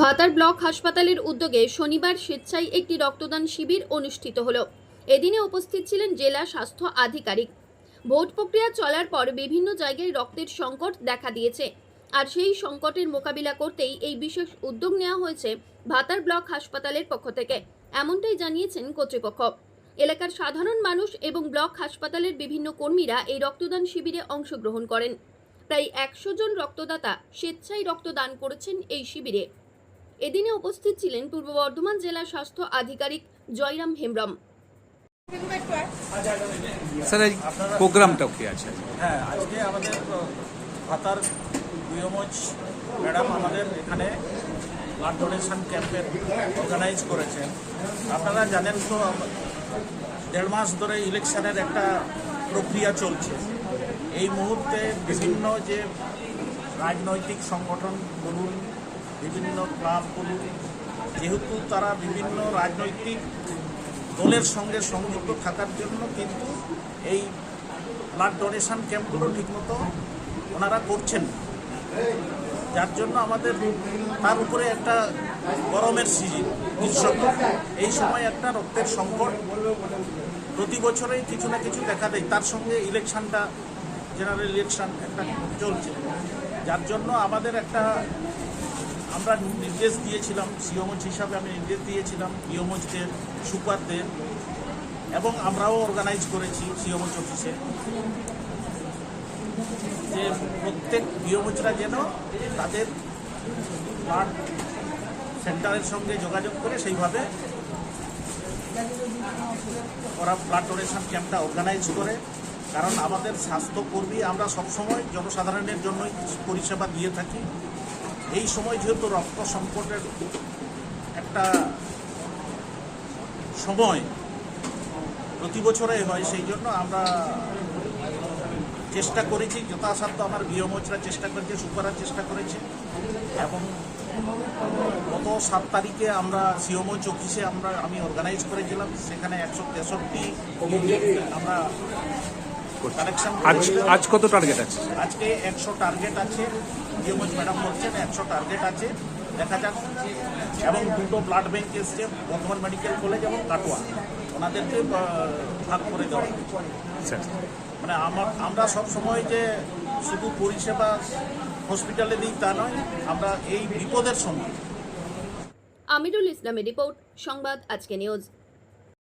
ভাতার ব্লক হাসপাতালের উদ্যোগে শনিবার স্বেচ্ছায় একটি রক্তদান শিবির অনুষ্ঠিত হল। এদিনে উপস্থিত ছিলেন জেলা স্বাস্থ্য আধিকারিক। ভোট প্রক্রিয়া চলার পর বিভিন্ন জায়গায় রক্তের সংকট দেখা দিয়েছে। আর সেই সংকটের মোকাবিলা করতেই এই বিশেষ উদ্যোগ নেওয়া হয়েছে ভাতার ব্লক হাসপাতালের পক্ষ থেকে। এমনটাই জানিয়েছেন কর্তৃপক্ষ। এলাকার সাধারণ মানুষ এবং ব্লক হাসপাতালের বিভিন্ন কর্মীরা এই রক্তদান শিবিরে অংশগ্রহণ করেন। প্রায় একশো জন রক্তদাতা স্বেচ্ছায় রক্তদান করেছেন এই শিবিরে। এদিনে উপস্থিত ছিলেন পূর্ব বর্ধমান জেলা স্বাস্থ্য আধিকারিক জয়রাম হেমব্রম। স্যার এই প্রোগ্রামটাও কি আছে? হ্যাঁ আজকে আমাদের ভাতার বিয়মজ ম্যাডাম আমাদের এখানে ব্লাড ডোনেশন ক্যাম্পের অর্গানাইজ করেছেন। আপনারা জানেন তো দেড় মাস ধরে ইলেকশনের একটা প্রক্রিয়া চলছে। এই মুহূর্তে বিভিন্ন যে রাজনৈতিক সংগঠন বলুন বিভিন্ন ক্লাব বলুন যেহেতু তারা বিভিন্ন রাজনৈতিক দলের সঙ্গে সংযুক্ত থাকার জন্য কিন্তু এই ব্লাড ডোনেশন ক্যাম্পগুলো ঠিকমতো ওনারা করছেন। যার জন্য আমাদের তার উপরে একটা গরমের সিজন গ্রীষ্মকাল এই সময় একটা রক্তের সংকট। প্রতি বছরেই কিছু না কিছু দেখা দেয়। তার সঙ্গে ইলেকশনটা জেনারেল ইলেকশন একটা চলছে। যার জন্য আমাদের একটা আমরা নির্দেশ দিয়েছিলাম, সিওমোজ হিসাবে আমি নির্দেশ দিয়েছিলাম বিওমোজদের সুপারদের, এবং আমরাও অর্গানাইজ করেছি সিওমোজ অফিসে যে প্রত্যেক বিওমোজরা যেন তাদের ব্লাড সেন্টারের সঙ্গে যোগাযোগ করে সেইভাবে ওরা ব্লাড ডোনেশন ক্যাম্পটা অর্গানাইজ করে। কারণ আমাদের স্বাস্থ্যকর্মী আমরা সবসময় জনসাধারণের জন্যই পরিষেবা দিয়ে থাকি। এই সময় যেহেতু রক্ত সংকটের একটা সময় প্রতি বছরে হয়, সেই জন্য আমরা চেষ্টা করেছি, যথাসাধ্য আমার বিয়মোচরা চেষ্টা করেছে, সুপারার চেষ্টা করেছে, এবং গত সাত তারিখে আমরা সিওমোচ অফিসে আমরা, আমি অর্গানাইজ করেছিলাম, সেখানে একশো তেষট্টি আমরা আজ আজ কত টার্গেট আছে? আজকে একশো টার্গেট আছে। বিয়মোজ ম্যাডাম বলছেন একশো টার্গেট আছে। দেখা যাক। এবং দুটো ব্লাড ব্যাংক এসছে বর্ধমান মেডিকেল কলেজ এবং কাটোয়া। ওনাদেরকে ভাগ করে দেওয়া মানে আমার আমরা সব সময় যে শুধু পরিষেবা হসপিটালে দিই তা নয় আমরা এই বিপদের সময় আমিরুল ইসলামের রিপোর্ট সংবাদ আজকে নিউজ